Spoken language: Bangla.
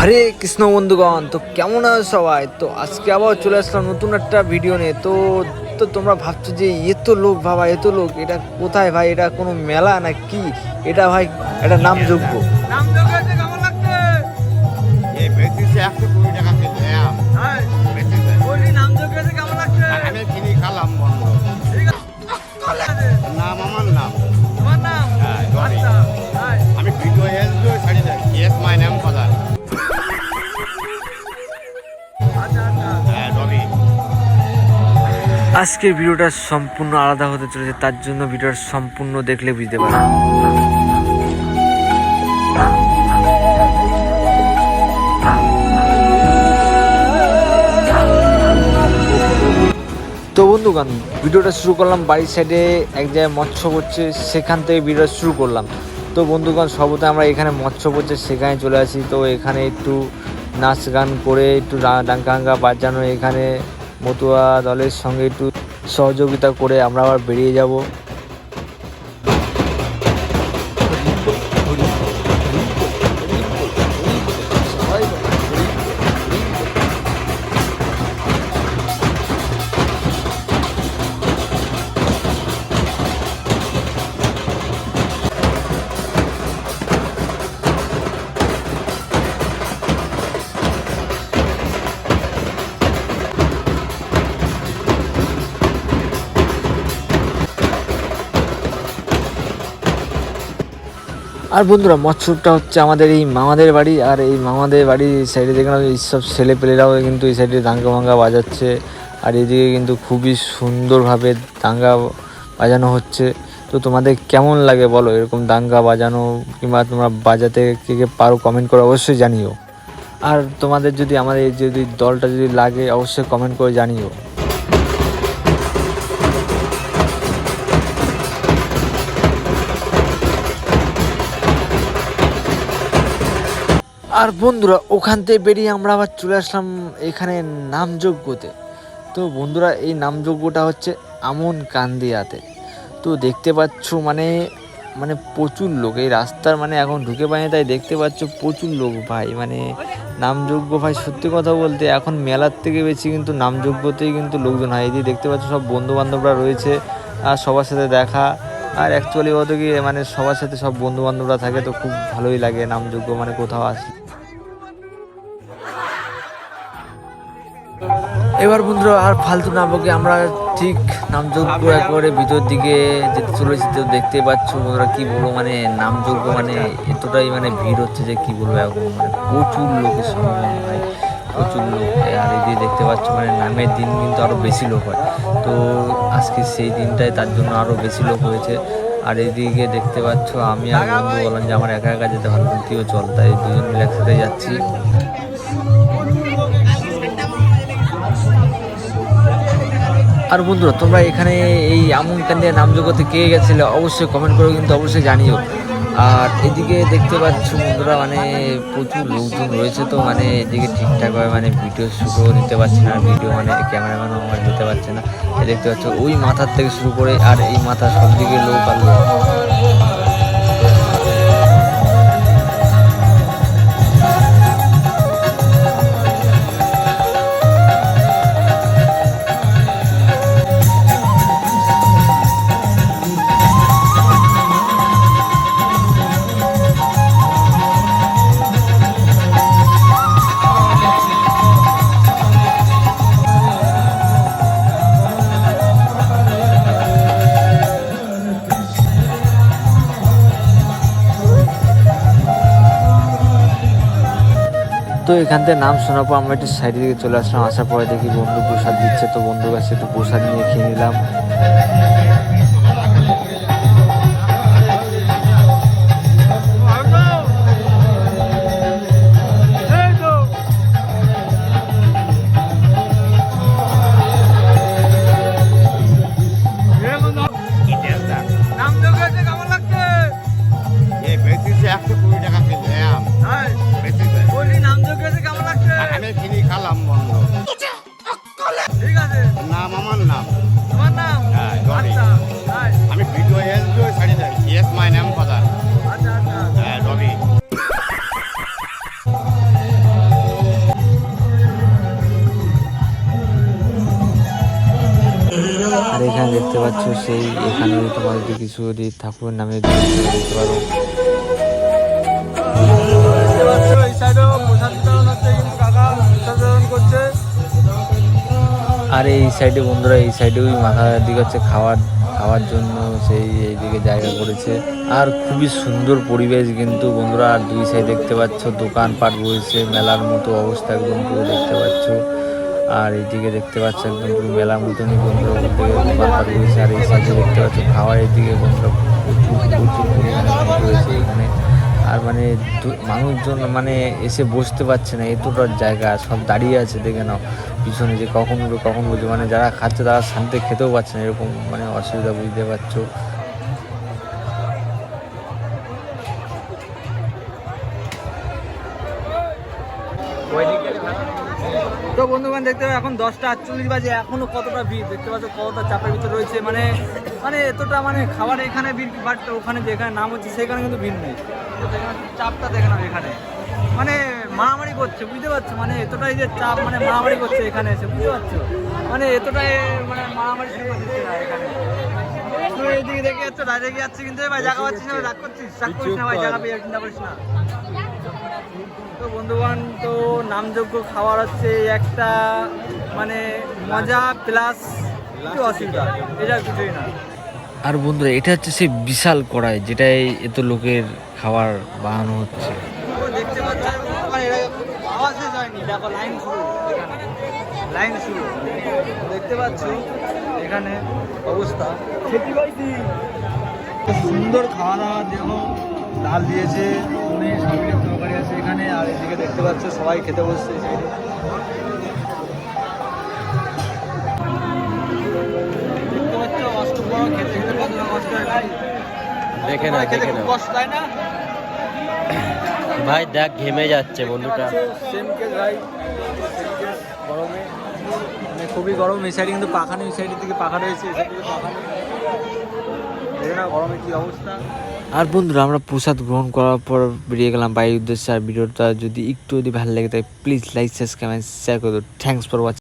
হরে কৃষ্ণ বন্ধুগণ তো কেমন আছো সবাই? তো আজকে আবার চলে আসলাম নতুন একটা ভিডিও নিয়ে। তো তো তোমরা ভাবছ যে এত লোক বাবা এত লোক এটা কোথায় ভাই? এটা কোনো মেলা না কি? এটা ভাই এটা নামযোগ্য। নাম আজকের ভিডিওটা সম্পূর্ণ আলাদা হতে চলেছে, তার জন্য ভিডিওটা সম্পূর্ণ দেখলে বুঝতে পারবে। তো বন্ধুগণ, ভিডিওটা শুরু করলাম বাড়ির সাইডে এক জায়গায় মৎস্য করছে, সেখান থেকে ভিডিওটা শুরু করলাম। তো বন্ধুগণ সবতে আমরা এখানে মৎস্য করছে, সেখানে চলে আসি। তো এখানে একটু নাচ গান করে, একটু ডা- ডাঙ্কা হাঙ্কা বাজানো, এখানে মতুয়া দলের সঙ্গে একটু সহযোগিতা করে আমরা আবার বেরিয়ে যাব। আর বন্ধুরা, মৎস্যটা হচ্ছে আমাদের এই মামাদের বাড়ি, আর এই মামাদের বাড়ির সাইডে দেখলাম এইসব ছেলে পেলেরাও কিন্তু এই সাইডে দাঙ্গা ভাঙ্গা বাজাচ্ছে, আর এদিকে কিন্তু খুবই সুন্দরভাবে দাঙ্গা বাজানো হচ্ছে। তো তোমাদের কেমন লাগে বলো, এরকম দাঙ্গা বাজানো কিংবা তোমরা বাজাতে কে কে পারো কমেন্ট করে অবশ্যই জানিও। আর তোমাদের যদি আমাদের যদি দলটা যদি লাগে, অবশ্যই কমেন্ট করে জানিও। আর বন্ধুরা, ওখান থেকে বেরিয়ে আমরা আবার চলে আসলাম এখানে নামযজ্ঞতে। তো বন্ধুরা, এই নামযজ্ঞটা হচ্ছে আমন কান্দিয়াতে। তো দেখতে পাচ্ছ মানে মানে প্রচুর লোক। এই রাস্তার মানে এখন ঢুকে পায়নি তাই দেখতে পাচ্ছ প্রচুর লোক ভাই। মানে নামযজ্ঞ ভাই, সত্যি কথা বলতে এখন মেলার থেকে বেশি কিন্তু নামযজ্ঞতেই কিন্তু লোকজন হয়। যে দেখতে পাচ্ছ সব বন্ধু বান্ধবরা রয়েছে, আর সবার সাথে দেখা। আর অ্যাকচুয়ালি বলতে কি মানে সবার সাথে সব বন্ধু বান্ধবরা থাকে তো খুব ভালোই লাগে, নামযজ্ঞ মানে কোথাও আসি এবার বন্ধুরা, আর ফালতু না বকে আমরা ঠিক নামযোগ্য একবারে ভিতর দিকে যেতে চলেছি তো দেখতে পাচ্ছ বন্ধুরা কি বলব মানে নামযোগ্য মানে এতটাই মানে ভিড় হচ্ছে যে কি বলব এখন মানে প্রচুর লোকের হয়। প্রচুর লোক হয়। আর এই যে দেখতে পাচ্ছ মানে নামের দিন কিন্তু আরও বেশি লোক হয়। তো আজকে সেই দিনটাই তার জন্য আরও বেশি লোক হয়েছে। আর এইদিকে দেখতে পাচ্ছ আমি আর বন্ধু বললাম যে আমার একা একা যেতে না, তুইও চল তাই দুজন মিলে একসাথে যাচ্ছি। আর বন্ধুরা তোমরা এখানে এই আমন কান্দিয়া নামযোগ্যতে কে গেছিলে অবশ্যই কমেন্ট করে কিন্তু অবশ্যই জানিও। আর এদিকে দেখতে পাচ্ছ বন্ধুরা মানে প্রচুর লোকজন রয়েছে তো মানে এদিকে ঠিকঠাকভাবে মানে ভিডিও শুটও নিতে পারছে না ভিডিও মানে ক্যামেরাম্যানও আমার নিতে পারছে না। দেখতে পাচ্ছ, ওই মাথার থেকে শুরু করে আর এই মাথা সব দিকে লোক আর লোক। তো এখান থেকে নাম শোনার পর আমরা একটু সাইডের দিকে চলে আসলাম। আসার পরে দেখি বন্ধু প্রসাদ দিচ্ছে, তো বন্ধুর কাছে একটু প্রসাদ নিয়ে খেয়ে নিলাম। পাচ্ছ সেই এখানে তোমার যদি কিছু যদি ঠাকুরের নামে দিতে পারো। আর এই সাইডে বন্ধুরা, এই সাইডে ওই মাথা দিকে হচ্ছে খাওয়ার খাওয়ার জন্য সেই এইদিকে জায়গা করেছে। আর খুবই সুন্দর পরিবেশ কিন্তু বন্ধুরা, আর দুই সাইড দেখতে পাচ্ছ, দোকানপাট রয়েছে, মেলার মতো অবস্থা একদম পুরো দেখতে পাচ্ছ। আর এইদিকে দেখতে পাচ্ছ একদম পুরো মতনই বন্ধুরা আর দেখতে পাচ্ছ খাওয়ার এইদিকে বন্ধুরা প্রচুর প্রচুর পরিমাণে রয়েছে এখানে। আর মানে মানুষজন মানে এসে বসতে পারছে না, এতটা জায়গা, সব দাঁড়িয়ে আছে, দেখে নাও। পিছনে যে কখন উঠবে, কখন বলছে মানে যারা খাচ্ছে তারা শান্তি খেতেও পারছে না, এরকম মানে অসুবিধা বুঝতে পারছ। তো বন্ধুগণ দেখতে পাবে এখন দশটা আটচল্লিশ বাজে, এখনও কতটা ভিড়? দেখতে পাচ্ছ কতটা চাপের ভিতরে রয়েছে মানে মানে এতটা মানে খাবার এখানে ভিড় বাট ওখানে যেখানে নাম হচ্ছে, সেখানে কিন্তু ভিড় নেই। চাপটা দেখে নাও এখানে। মানে মারামারি করছে, বুঝতে পারছ? মানে এতটাই যে চাপ মানে মারামারি করছে এখানে এসে, বুঝতে পারছ? মানে এতটাই মানে মারামারি শুরু করে দিচ্ছে না এখানে। তো এইদিকে দেখে যাচ্ছ ডাইরেক্ট যাচ্ছে কিন্তু ভাই জায়গা পাচ্ছিস না রাগ করছিস? রাগ করিস না, ভাই জায়গা পেয়ে চিন্তা করিস না। তো বন্ধুগণ তো নামযোগ্য খাবার হচ্ছে একটা মানে মজা প্লাস একটু অসুবিধা। এটা আর কিছুই না। আর বন্ধুরা এটা হচ্ছে সেই বিশাল কড়াই যেটাই এত লোকের খাবার বানানো হচ্ছে। দেখতে আওয়াজ শেষ হয়নি দেখো লাইন শুরু। লাইন শুরু। দেখতে পাচ্ছ এখানে অবস্থা। সুন্দর খাওয়া দাওয়া দেখো ডাল দিয়েছে অনেক সবজির তরকারি আছে এখানে আর এদিকে দেখতে পাচ্ছ সবাই খেতে বসছে। দেখে নাও, দেখে খুব কষ্ট তাই না? ভাই দেখ ঘেমে যাচ্ছে বন্ধুটা। গরমে। মানে খুবই গরম এই সাইডে কিন্তু পাখা নেই এই সাইডের দিকে পাখা রয়েছে এই সাইডে পাখা না আর বন্ধুরা, আমরা প্রসাদ গ্রহণ করার পর বেরিয়ে গেলাম বাইরের উদ্দেশ্যে। আর ভিডিওটা যদি একটু যদি ভালো লাগে তাই প্লিজ লাইক সাবস্ক্রাইব শেয়ার করে দেবো থ্যাংকস ফর ওয়াচিং